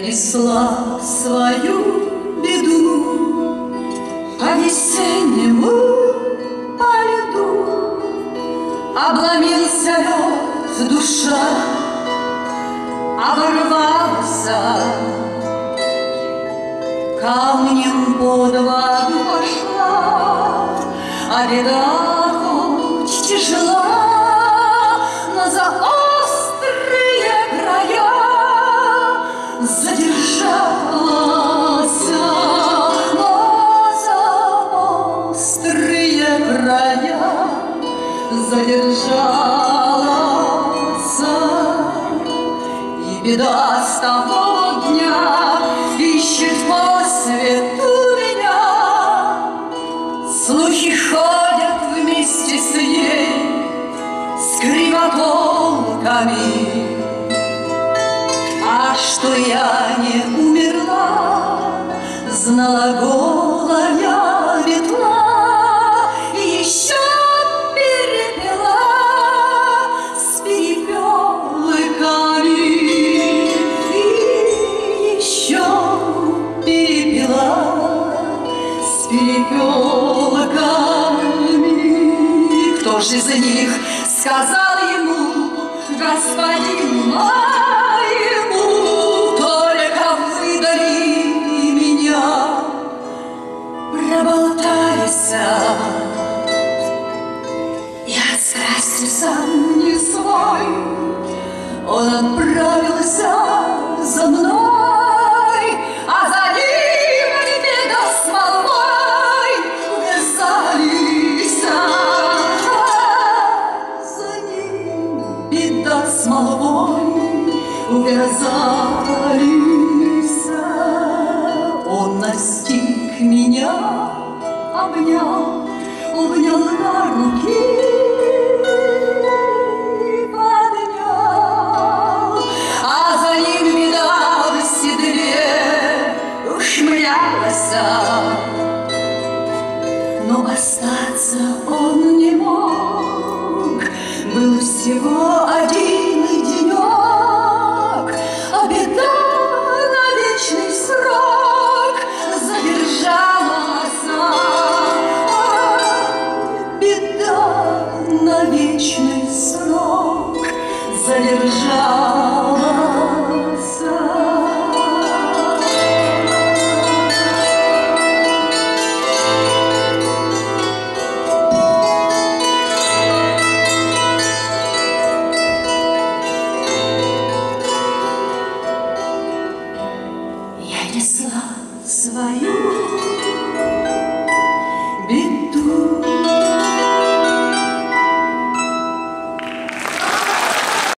несла свою беду По весеннему по льду Обломился лед, душа оборвался. Камнем под воду пошла, а беда задержался, И беда с того дня ищет по свету меня. Слухи ходят вместе с ней, с кривотолками. А что я не умерла, знала голая перепелками. Кто же из них сказал ему, господин моему, только выдали меня, проболтались. Я страсти сам не свой, он отправился за мной, увязались. Он настиг меня, обнял, обнял на руки. Но остаться он не мог, был всего вечный срок задержался. Я несла свою беду.